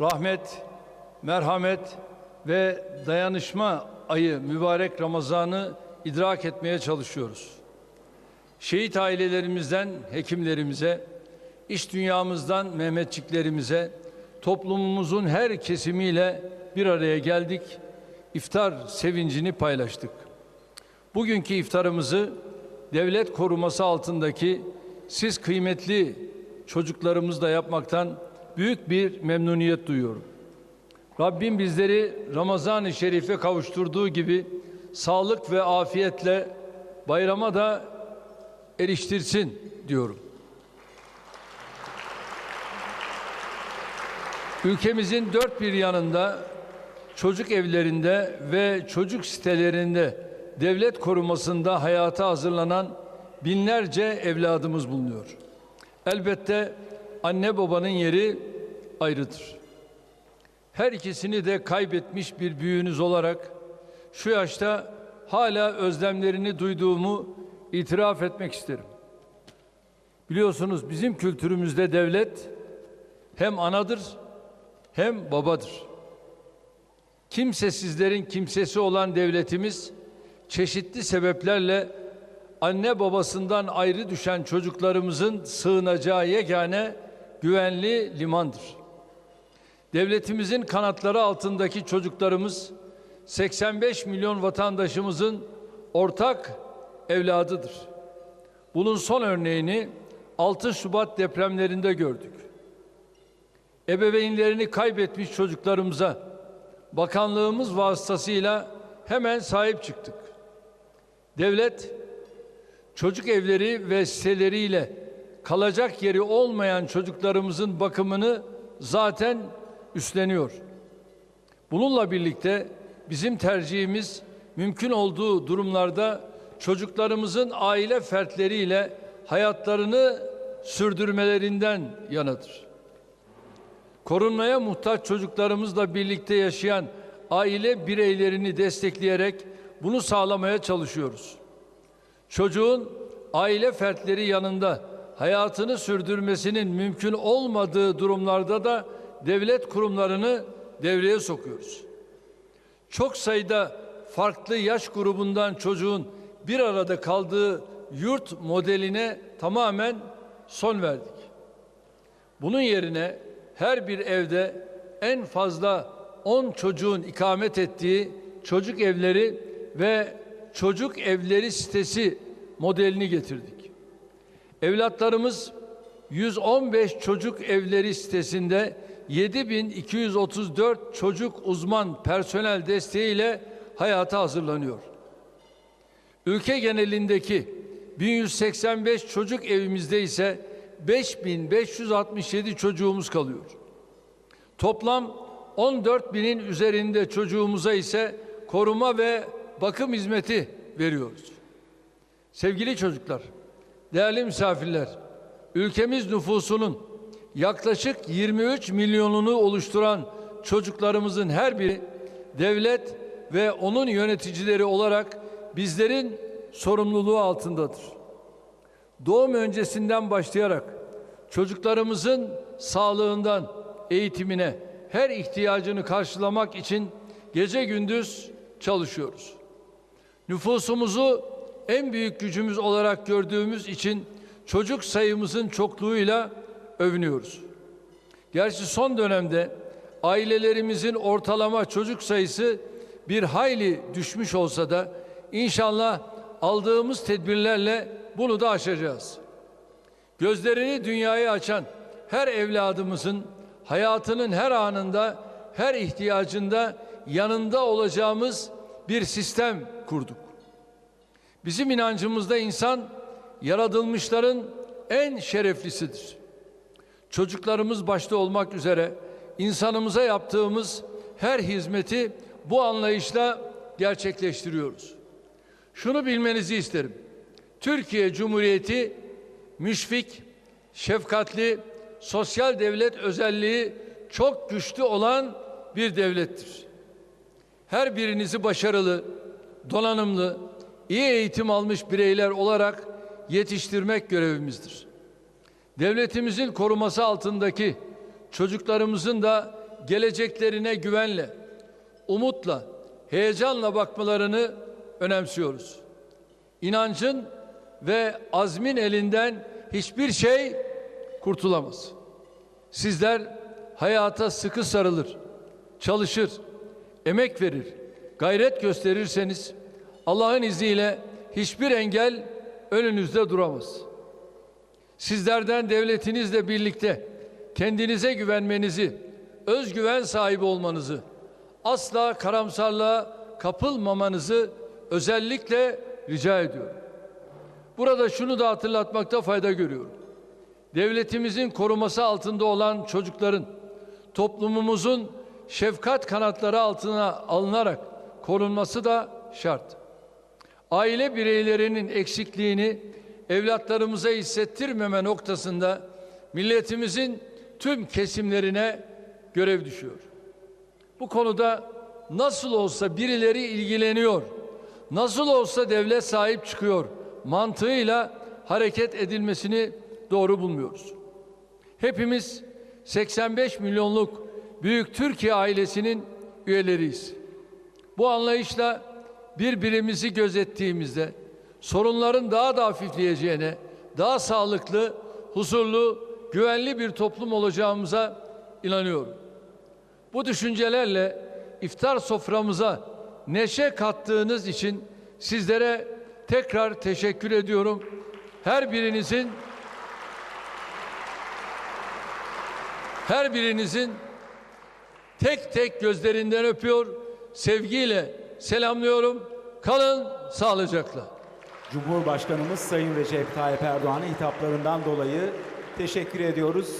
rahmet, merhamet ve dayanışma ayı mübarek Ramazan'ı idrak etmeye çalışıyoruz. Şehit ailelerimizden hekimlerimize, iş dünyamızdan Mehmetçiklerimize, toplumumuzun her kesimiyle bir araya geldik, iftar sevincini paylaştık. Bugünkü iftarımızı devlet koruması altındaki siz kıymetli çocuklarımızla yapmaktan büyük bir memnuniyet duyuyorum. Rabbim bizleri Ramazan-ı Şerif'e kavuşturduğu gibi sağlık ve afiyetle bayrama da eriştirsin diyorum. Ülkemizin dört bir yanında çocuk evlerinde ve çocuk sitelerinde devlet korumasında hayata hazırlanan binlerce evladımız bulunuyor. Elbette anne babanın yeri ayrıdır. Her ikisini de kaybetmiş bir büyüğünüz olarak şu yaşta hala özlemlerini duyduğumu itiraf etmek isterim. Biliyorsunuz bizim kültürümüzde devlet hem anadır hem babadır. Kimsesizlerin kimsesi olan devletimiz çeşitli sebeplerle anne babasından ayrı düşen çocuklarımızın sığınacağı yegane güvenli limandır. Devletimizin kanatları altındaki çocuklarımız 85 milyon vatandaşımızın ortak evladıdır. Bunun son örneğini 6 Şubat depremlerinde gördük. Ebeveynlerini kaybetmiş çocuklarımıza bakanlığımız vasıtasıyla hemen sahip çıktık. Devlet çocuk evleri ve siteleriyle kalacak yeri olmayan çocuklarımızın bakımını zaten üstleniyor. Bununla birlikte bizim tercihimiz mümkün olduğu durumlarda çocuklarımızın aile fertleriyle hayatlarını sürdürmelerinden yanadır. Korunmaya muhtaç çocuklarımızla birlikte yaşayan aile bireylerini destekleyerek bunu sağlamaya çalışıyoruz. Çocuğun aile fertleri yanında hayatını sürdürmesinin mümkün olmadığı durumlarda da devlet kurumlarını devreye sokuyoruz. Çok sayıda farklı yaş grubundan çocuğun bir arada kaldığı yurt modeline tamamen son verdik. Bunun yerine her bir evde en fazla 10 çocuğun ikamet ettiği çocuk evleri ve çocuk evleri sitesi modelini getirdik. Evlatlarımız 115 çocuk evleri sitesinde 7234 çocuk uzman personel desteğiyle hayata hazırlanıyor. Ülke genelindeki 1185 çocuk evimizde ise 5567 çocuğumuz kalıyor. Toplam 14 binin üzerinde çocuğumuza ise koruma ve bakım hizmeti veriyoruz. Sevgili çocuklar, değerli misafirler, ülkemiz nüfusunun yaklaşık 23 milyonunu oluşturan çocuklarımızın her biri devlet ve onun yöneticileri olarak bizlerin sorumluluğu altındadır. Doğum öncesinden başlayarak çocuklarımızın sağlığından eğitimine her ihtiyacını karşılamak için gece gündüz çalışıyoruz. Nüfusumuzu en büyük gücümüz olarak gördüğümüz için çocuk sayımızın çokluğuyla övünüyoruz. Gerçi son dönemde ailelerimizin ortalama çocuk sayısı bir hayli düşmüş olsa da inşallah aldığımız tedbirlerle bunu da aşacağız. Gözlerini dünyaya açan her evladımızın hayatının her anında, her ihtiyacında yanında olacağımız bir sistem kurduk. Bizim inancımızda insan yaratılmışların en şereflisidir. Çocuklarımız başta olmak üzere insanımıza yaptığımız her hizmeti bu anlayışla gerçekleştiriyoruz. Şunu bilmenizi isterim. Türkiye Cumhuriyeti müşfik, şefkatli, sosyal devlet özelliği çok güçlü olan bir devlettir. Her birinizi başarılı, donanımlı, iyi eğitim almış bireyler olarak yetiştirmek görevimizdir. Devletimizin koruması altındaki çocuklarımızın da geleceklerine güvenle, umutla, heyecanla bakmalarını önemsiyoruz. İnancın ve azmin elinden hiçbir şey kurtulamaz. Sizler hayata sıkı sarılır, çalışır, emek verir, gayret gösterirseniz Allah'ın izniyle hiçbir engel önünüzde duramaz. Sizlerden devletinizle birlikte kendinize güvenmenizi, özgüven sahibi olmanızı, asla karamsarlığa kapılmamanızı özellikle rica ediyorum. Burada şunu da hatırlatmakta fayda görüyorum. Devletimizin koruması altında olan çocukların toplumumuzun şefkat kanatları altına alınarak korunması da şart. Aile bireylerinin eksikliğini evlatlarımıza hissettirmeme noktasında milletimizin tüm kesimlerine görev düşüyor. Bu konuda nasıl olsa birileri ilgileniyor, nasıl olsa devlet sahip çıkıyor mantığıyla hareket edilmesini doğru bulmuyoruz. Hepimiz 85 milyonluk büyük Türkiye ailesinin üyeleriyiz. Bu anlayışla birbirimizi gözettiğimizde sorunların daha da hafifleyeceğine, daha sağlıklı, huzurlu, güvenli bir toplum olacağımıza inanıyorum. Bu düşüncelerle iftar soframıza neşe kattığınız için sizlere tekrar teşekkür ediyorum. Her birinizin her birinizin tek tek gözlerinden öpüyor, sevgiyle selamlıyorum. Kalın sağlıcakla. Cumhurbaşkanımız Sayın Recep Tayyip Erdoğan'a hitaplarından dolayı teşekkür ediyoruz.